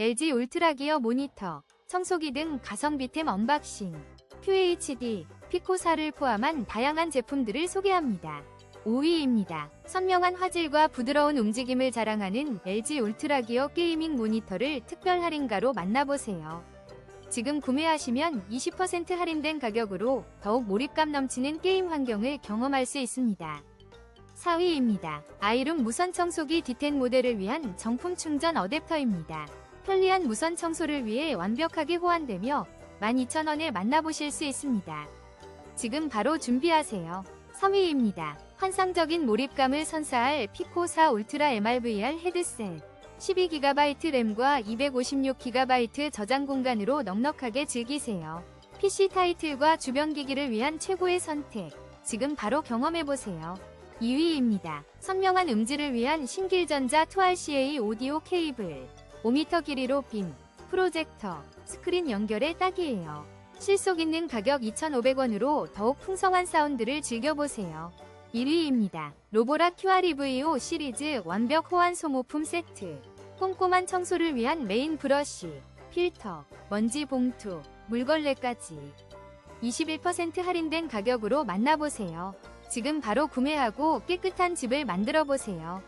LG 울트라 기어 모니터, 청소기 등 가성비템 언박싱, QHD, 피코사를 포함한 다양한 제품들을 소개합니다. 5위입니다. 선명한 화질과 부드러운 움직임을 자랑하는 LG 울트라 기어 게이밍 모니터를 특별 할인가로 만나보세요. 지금 구매하시면 20% 할인된 가격으로 더욱 몰입감 넘치는 게임 환경을 경험할 수 있습니다. 4위입니다. 아이룸 무선 청소기 D10 모델을 위한 정품 충전 어댑터입니다. 편리한 무선 청소를 위해 완벽하게 호환되며 12,000원에 만나보실 수 있습니다. 지금 바로 준비하세요. 3위입니다. 환상적인 몰입감을 선사할 피코 4 울트라 MRVR 헤드셋. 12GB 램과 256GB 저장 공간으로 넉넉하게 즐기세요. PC 타이틀과 주변 기기를 위한 최고의 선택. 지금 바로 경험해보세요. 2위입니다. 선명한 음질을 위한 신길전자 2RCA 오디오 케이블. 5m 길이로 빔, 프로젝터, 스크린 연결에 딱이에요. 실속 있는 가격 2,500원으로 더욱 풍성한 사운드를 즐겨보세요. 1위입니다. 로보라 QREVO 시리즈 완벽 호환 소모품 세트. 꼼꼼한 청소를 위한 메인 브러쉬, 필터, 먼지 봉투, 물걸레까지. 21% 할인된 가격으로 만나보세요. 지금 바로 구매하고 깨끗한 집을 만들어 보세요.